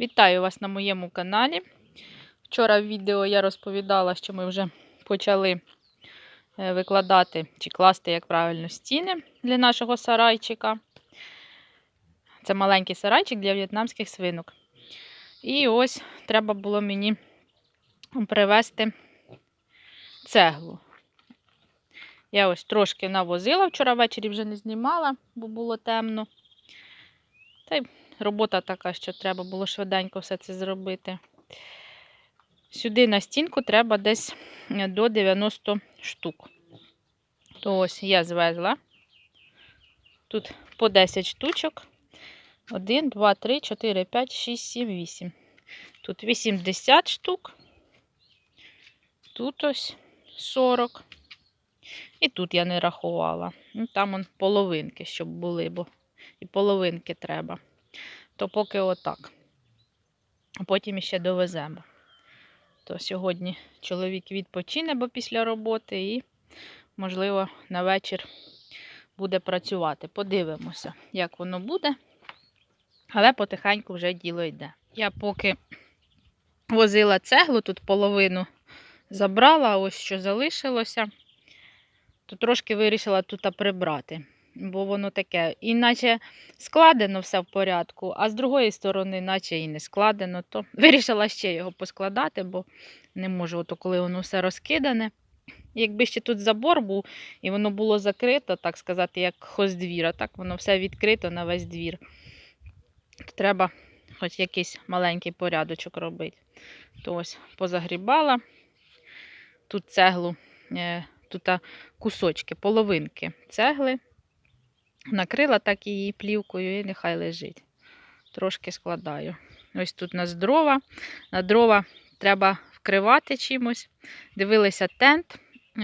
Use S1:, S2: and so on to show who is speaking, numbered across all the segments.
S1: Вітаю вас на моєму каналі. Вчора в відео я розповідала, що ми вже почали е, викладати чи класти, як правильно, стіни для нашого сарайчика. Це маленький сарайчик для в'єтнамських свинок. І ось треба було мені привезти цеглу. Я ось трошки навозила вчора ввечері вже не знімала, бо було темно. Та й робота така, що треба було швиденько все це зробити. Сюди на стінку треба десь е, до 90 штук. То ось я звезла. Тут по 10 штучок. 1, 2, 3, 4, 5, 6, 7, 8. Тут 80 штук. Тут ось 40. І тут я не рахувала. Ну, Там он половинки, щоб були, бо і половинки треба. То поки отак. А потім іще довеземо. То сьогодні чоловік відпочине, бо після роботи, і, можливо, на вечір буде працювати. Подивимося, як воно буде. Але потихеньку вже діло йде. Я поки возила цеглу, тут половину забрала, ось що залишилося, то трошки вирішила тут прибрати. Бо воно таке, іначе складено все в порядку, а з другої сторони, наче і не складено, то вирішила ще його поскладати, бо не можу, ото коли воно все розкидане. Якби ще тут забор був і воно було закрито, так сказати, як хоздвір, а так воно все відкрито на весь двір. То треба хоч якийсь маленький порядочок робити. То ось позагрібала тут цеглу, е, тут кусочки, половинки цегли. Накрила так її плівкою і нехай лежить. Трошки складаю. Ось тут у нас дрова. На дрова треба вкривати чимось. Дивилися тент.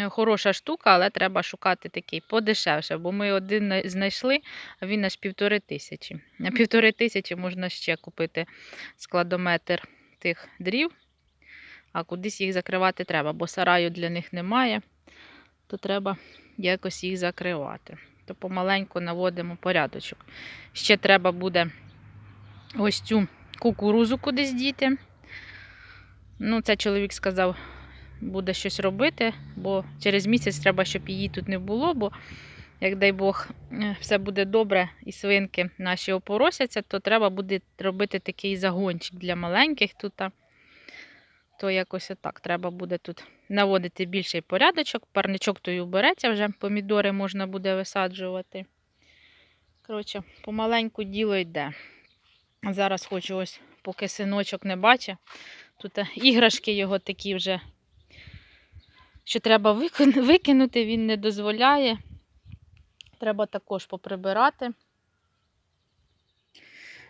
S1: Хороша штука, але треба шукати такий подешевше, бо ми один знайшли, а він аж півтори тисячі. На півтори тисячі можна ще купити складометр тих дрів, а кудись їх закривати треба, бо сараю для них немає, то треба якось їх закривати то помаленьку наводимо порядочок. Ще треба буде ось цю кукурузу кудись діти. Ну, це чоловік сказав, буде щось робити, бо через місяць треба, щоб її тут не було, бо, як дай Бог, е, все буде добре і свинки наші опоросяться, то треба буде робити такий загончик для маленьких тут. То якось отак треба буде тут наводити більший порядочок. Парничок той убереться, вже помідори можна буде висаджувати. Коротше, помаленьку діло йде. Зараз хочу ось, поки синочок не бачить. Тут е, іграшки його такі вже, що треба викинути, він не дозволяє. Треба також поприбирати.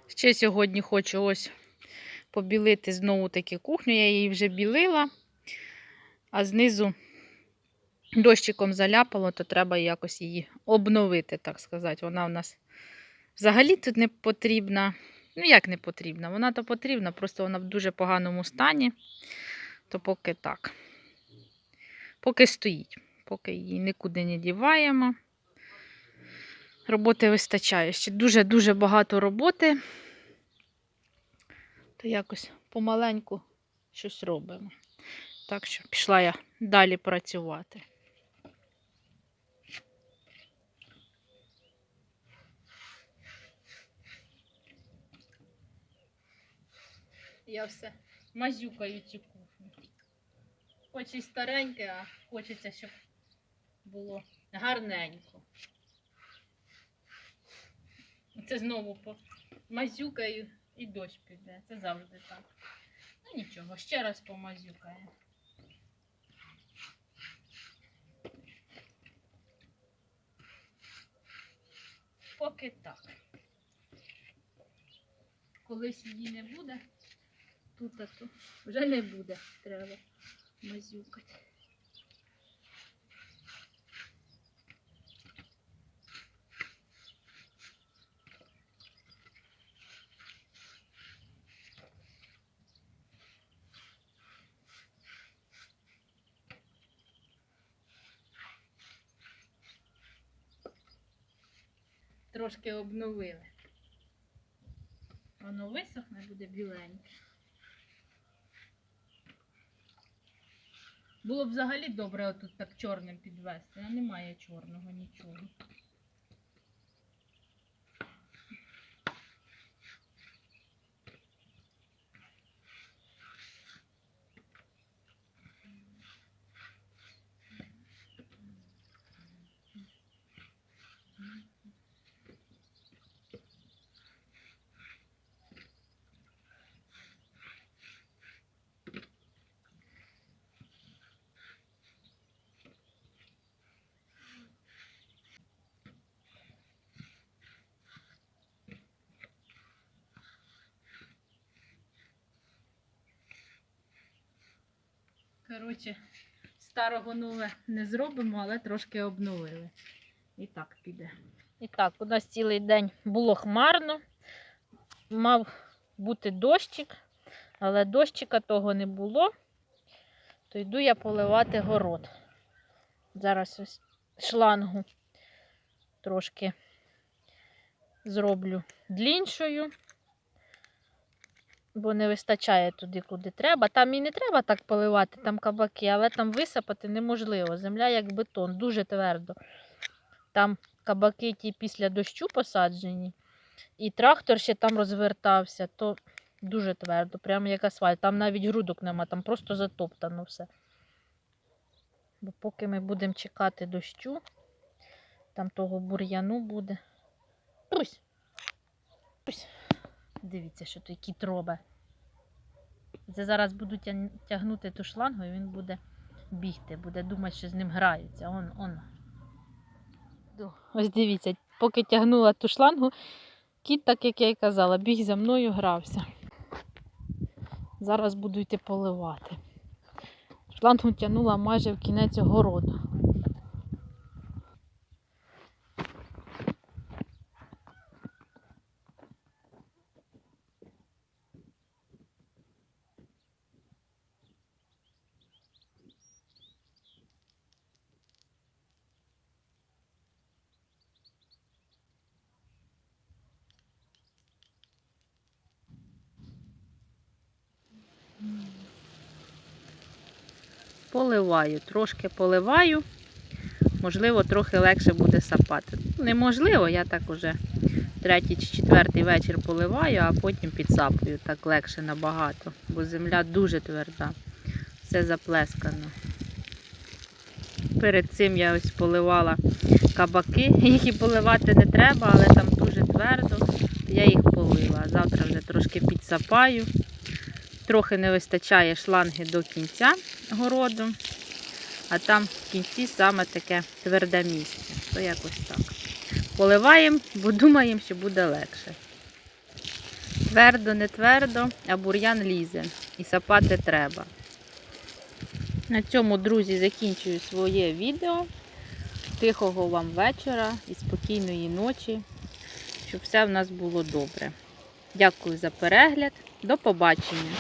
S1: Ще сьогодні хочу ось побілити знову таки кухню. Я її вже білила, а знизу дощиком заляпало, то треба якось її обновити, так сказати. Вона у нас взагалі тут не потрібна. Ну, як не потрібна? Вона то потрібна, просто вона в дуже поганому стані. То поки так. Поки стоїть, поки її нікуди не діваємо. Роботи вистачає. Ще дуже-дуже багато роботи то якось помаленьку щось робимо. Так що пішла я далі працювати. Я все мазюкаю цю кухню. Хоч і стареньке, а хочеться, щоб було гарненько. Це знову мазюкаю і дощ піде. Це завжди так. Ну нічого, ще раз помазюкаємо. Поки так. Колись її не буде, тут а то вже не буде. Треба мазюкати. Трошки обновили. Воно висохне, буде біленьке. Було б взагалі добре отут так чорним підвести, а немає чорного нічого. Коротше, старого нове не зробимо, але трошки обновили. І так піде. І так, у нас цілий день було хмарно. Мав бути дощик, але дощика того не було. То йду я поливати город. Зараз ось шлангу трошки зроблю дліншою, бо не вистачає туди, куди треба. Там і не треба так поливати, там кабаки, але там висипати неможливо. Земля як бетон, дуже твердо. Там кабаки ті після дощу посаджені, і трактор ще там розвертався, то дуже твердо, прямо як асфальт. Там навіть грудок нема, там просто затоптано все. Бо поки ми будемо чекати дощу, там того бур'яну буде. Тусь. Тусь. Дивіться, що той кіт робить. Це зараз буду тягнути ту шлангу, і він буде бігти, буде думати, що з ним граються. Он, он. Ось дивіться, поки тягнула ту шлангу, кіт, так як я й казала, біг за мною грався. Зараз буду йти поливати. Шлангу тягнула майже в кінець огороду. Поливаю, трошки поливаю. Можливо, трохи легше буде сапати. Неможливо, я так уже третій чи четвертий вечір поливаю, а потім підсапую. Так легше набагато, бо земля дуже тверда, все заплескано. Перед цим я ось поливала кабаки, їх і поливати не треба, але там дуже твердо. Я їх полила. Завтра вже трошки підсапаю. Трохи не вистачає шланги до кінця городу, а там в кінці саме таке тверде місце. То якось так. Поливаємо, бо думаємо, що буде легше. Твердо, не твердо, а бур'ян лізе. І сапати треба. На цьому, друзі, закінчую своє відео. Тихого вам вечора і спокійної ночі, щоб все в нас було добре. Дякую за перегляд. До побачення!